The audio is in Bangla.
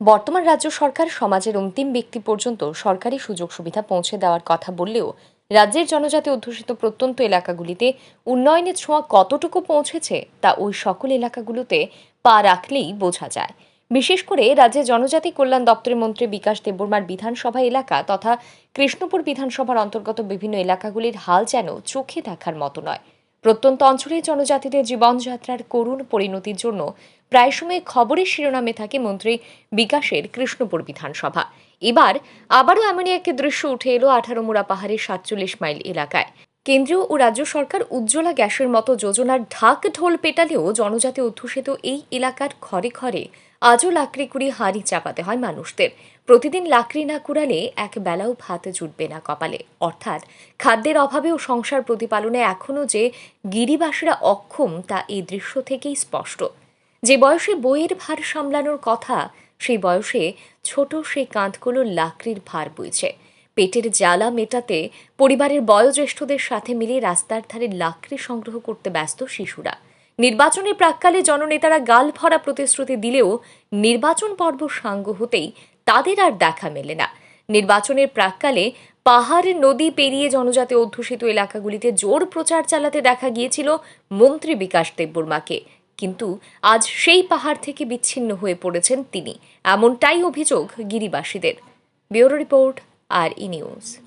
বর্তমান রাজ্য সরকার সমাজের অন্তিম ব্যক্তি পর্যন্ত সরকারি সুযোগ সুবিধা পৌঁছে দেওয়ার কথা বললেও রাজ্যের জনজাতি অধ্যুষিত প্রত্যন্ত এলাকাগুলিতে উন্নয়নের ছোঁয়া কতটুকু পৌঁছেছে তা ওই সকল এলাকাগুলোতে পা রাখলেই বোঝা যায়। বিশেষ করে রাজ্যের জনজাতি কল্যাণ দপ্তরের মন্ত্রী বিকাশ দেববর্মার বিধানসভা এলাকা তথা কৃষ্ণপুর বিধানসভার অন্তর্গত বিভিন্ন এলাকাগুলির হাল যেন চোখে দেখার মতো নয়। প্রত্যন্ত অঞ্চলের জনজাতিদের জীবনযাত্রার করুণ পরিণতির জন্য প্রায় সময় খবরের শিরোনামে থাকে মন্ত্রী বিকাশের কৃষ্ণপুর বিধানসভা। এবার আবারও এমনই একটি দৃশ্য উঠে এলো আঠারো মুড়া পাহাড়ের সাতচল্লিশ মাইল এলাকায়। কেন্দ্রীয় ও রাজ্য সরকার উজ্জ্বলা গ্যাসের মতো যোজনার ঢাক ঢোল পেটালেও জনজাতি অধ্যুষিত এই এলাকার ঘরে ঘরে আজও লাকড়ি কুড়ি হাঁড়ি চাপাতে হয় মানুষদের। প্রতিদিন লাকড়ি না কুড়ালে এক বেলাও ভাত জুটবে না কপালে। অর্থাৎ খাদ্যের অভাবে ও সংসার প্রতিপালনে এখনও যে গিরিবাসীরা অক্ষম তা এই দৃশ্য থেকেই স্পষ্ট। যে বয়সে বইয়ের ভার সামলানোর কথা, সেই বয়সে ছোট সেই কাঁধগুলো লাকড়ির ভার বইছে। পেটের জ্বালা মেটাতে পরিবারের বয়োজ্যেষ্ঠদের সাথে মিলে রাস্তার ধারে লাকড়ি সংগ্রহ করতে ব্যস্ত শিশুরা। নির্বাচনের প্রাককালে জননেতারা গাল ভরা প্রতিশ্রুতি দিলেও নির্বাচন পর্ব সাঙ্গ হতেই তাদের আর দেখা মেলে না। নির্বাচনের প্রাককালে পাহাড়, নদী পেরিয়ে জনজাতি অধ্যুষিত এলাকাগুলিতে জোর প্রচার চালাতে দেখা গিয়েছিল মন্ত্রী বিকাশ দেববর্মাকে। কিন্তু আজ সেই পাহাড় থেকে বিচ্ছিন্ন হয়ে পড়েছেন তিনি। এমনটাই অভিযোগ গিরিবাসীদের। Bureau report are in use.